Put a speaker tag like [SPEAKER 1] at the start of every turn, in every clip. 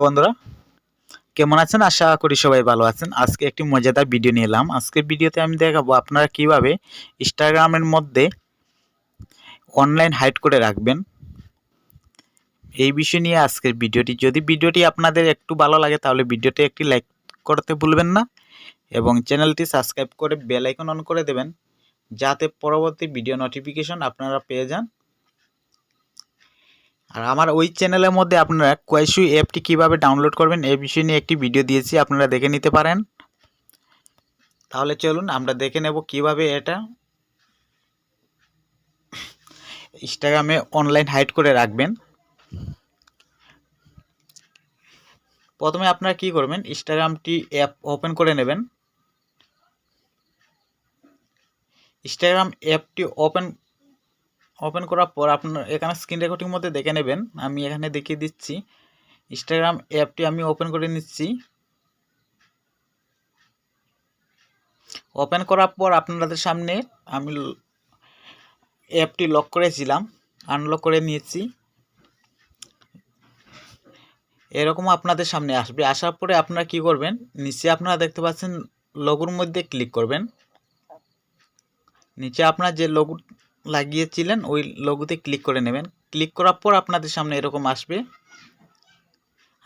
[SPEAKER 1] বন্ধুরা, কেমন আছেন? আশা করি সবাই ভালো আছেন। আজকে একটি মজাদার ভিডিও নিয়ে এলাম। আজকের ভিডিওতে আমি দেখাবো আপনারা কীভাবে ইনস্টাগ্রামের মধ্যে অনলাইন হাইড করে রাখবেন। এই বিষয় নিয়ে আজকের ভিডিওটি যদি ভিডিওটি আপনাদের একটু ভালো লাগে, তাহলে ভিডিওটি একটি লাইক করতে ভুলবেন না এবং চ্যানেলটি সাবস্ক্রাইব করে বেল আইকন অন করে দেবেন। যাতে পরবর্তী ভিডিও নোটিফিকেশন আপনারা পেয়ে যান। আর আমার ওই চ্যানেলের মধ্যে আপনারা কোয়াইশু অ্যাপটি কীভাবে ডাউনলোড করবেন এই বিষয় নিয়ে একটি ভিডিও দিয়েছি, আপনারা দেখে নিতে পারেন। তাহলে চলুন, আমরা দেখে নেব কীভাবে এটা ইনস্টাগ্রামে অনলাইন হাইড করে রাখবেন। প্রথমে আপনারা কি করবেন ইনস্টাগ্রামটি অ্যাপ ওপেন করে নেবেন। ইনস্টাগ্রাম অ্যাপটি ওপেন ওপেন করার পর আপনার এখানে স্ক্রিন রেকর্ডিং মধ্যে দেখে নেবেন। আমি এখানে দেখিয়ে দিচ্ছি। ইনস্টাগ্রাম অ্যাপটি আমি ওপেন করে নিচ্ছি। ওপেন করার পর আপনাদের সামনে আমি অ্যাপটি লক করেছিলাম। আনলক করে নিয়েছি। এরকম আপনাদের সামনে আসবে। আসার পরে আপনারা কি করবেন? নিচে আপনারা দেখতে পাচ্ছেন লগুর মধ্যে ক্লিক করবেন। নিচে আপনার যে লঘু লাগিয়েছিলেন, ওই লঘুতে ক্লিক করে নেবেন। ক্লিক করার পর আপনাদের সামনে এরকম আসবে।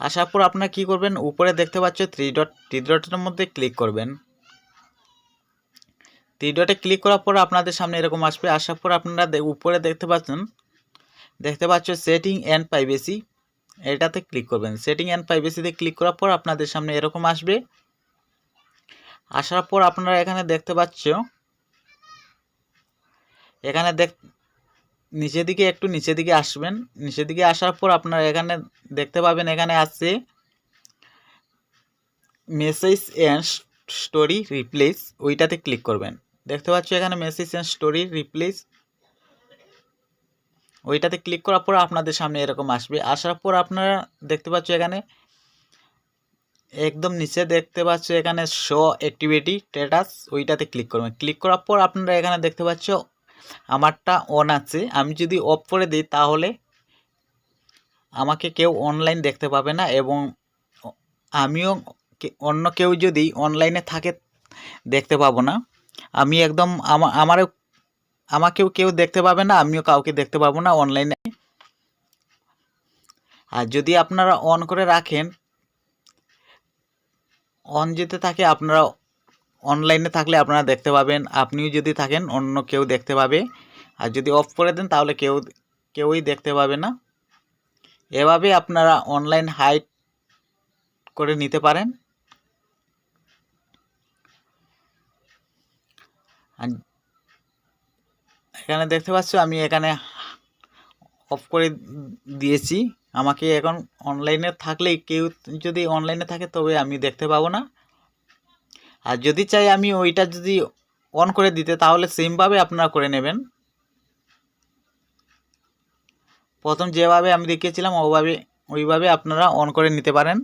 [SPEAKER 1] আসার পর আপনারা কি করবেন? উপরে দেখতে পাচ্ছ থ্রি ডট থ্রি ডটের মধ্যে ক্লিক করবেন। থ্রি ডটে ক্লিক করার পর আপনাদের সামনে এরকম আসবে। আসার পর আপনারা উপরে দেখতে পাচ্ছেন, দেখতে পাচ্ছ সেটিং অ্যান্ড প্রাইভেসি এটাতে ক্লিক করবেন। সেটিং অ্যান্ড প্রাইভেসিতে ক্লিক করার পর আপনাদের সামনে এরকম আসবে। আসার পর আপনারা এখানে দেখতে পাচ্ছ এখানে দেখ, নিচের দিকে একটু নিচের দিকে আসবেন। নিচের দিকে আসার পর আপনারা এখানে দেখতে পাবেন, এখানে আছে মেসেজ অ্যান্ড স্টোরি রিপ্লেস ওইটাতে ক্লিক করবেন। দেখতে পাচ্ছ এখানে মেসেজ অ্যান্ড স্টোরি রিপ্লেস ওইটাতে ক্লিক করার পর আপনাদের সামনে এরকম আসবে। আসার পর আপনারা দেখতে পাচ্ছ এখানে, একদম নিচে দেখতে পাচ্ছ এখানে শো অ্যাক্টিভিটি স্ট্যাটাস ওইটাতে ক্লিক করবেন। ক্লিক করার পর আপনারা এখানে দেখতে পাচ্ছ আমারটা অন আছে। আমি যদি অফ করে দিই তাহলে আমাকে কেউ অনলাইন দেখতে পাবে না এবং আমিও অন্য কেউ যদি অনলাইনে থাকে দেখতে পাবো না। আমি একদম আমারও, আমাকেও কেউ দেখতে পাবে না, আমিও কাউকে দেখতে পাবো না অনলাইনে আর যদি আপনারা অন করে রাখেন অন যেতে থাকে আপনারা অনলাইনে থাকলে আপনারা দেখতে পাবেন, আপনিও যদি থাকেন, অন্য কেউ দেখতে পাবে। আর যদি অফ করে দেন, তাহলে কেউ, কেউই দেখতে পাবে না। এভাবে আপনারা অনলাইন হাইট করে নিতে পারেন। এখানে দেখতে পাচ্ছ, আমি এখানে অফ করে দিয়েছি। আমাকে এখন অনলাইনে থাকলে কেউ যদি অনলাইনে থাকে, তবে আমি দেখতে পাবো না। আর যদি চাই আমি ওইটা যদি অন করে দিতে, তাহলে সেমভাবে আপনারা করে নেবেন। প্রথম যেভাবে আমি দেখিয়েছিলাম, ওভাবে, ওইভাবে আপনারা অন করে নিতে পারেন।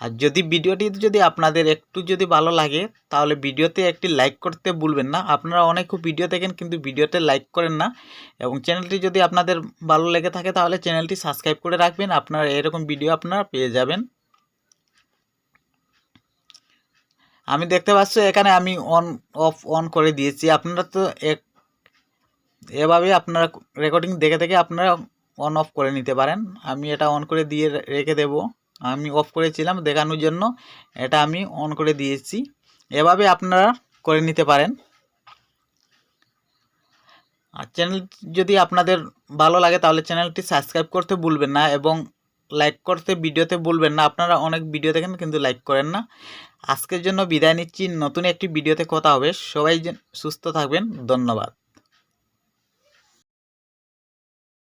[SPEAKER 1] আর যদি ভিডিওটি যদি আপনাদের একটু যদি ভালো লাগে, তাহলে ভিডিওতে একটি লাইক করতে ভুলবেন না। আপনারা অনেক খুব ভিডিও দেখেন, কিন্তু ভিডিওতে লাইক করেন না। এবং চ্যানেলটি যদি আপনাদের ভালো লেগে থাকে, তাহলে চ্যানেলটি সাবস্ক্রাইব করে রাখবেন। আপনারা এরকম ভিডিও আপনারা পেয়ে যাবেন। আমি দেখতে পাচ্ছ, এখানে আমি অন অফ অন করে দিয়েছি। আপনারা তো এক, এভাবে আপনারা রেকর্ডিং দেখে দেখে আপনারা অন অফ করে নিতে পারেন। আমি এটা অন করে দিয়ে রেখে দেব। আমি অফ করেছিলাম দেখানোর জন্য। এটা আমি অন করে দিয়েছি। এভাবে আপনারা করে নিতে পারেন। আর চ্যানেল যদি আপনাদের ভালো লাগে, তাহলে চ্যানেলটি সাবস্ক্রাইব করতে ভুলবেন না এবং লাইক করতে ভিডিওতে বলবেন না। আপনারা অনেক ভিডিও দেখেন কিন্তু লাইক করেন না। আজকের জন্য বিদায় নিচ্ছি। নতুন একটি ভিডিওতে কথা হবে। সবাই সুস্থ থাকবেন। ধন্যবাদ।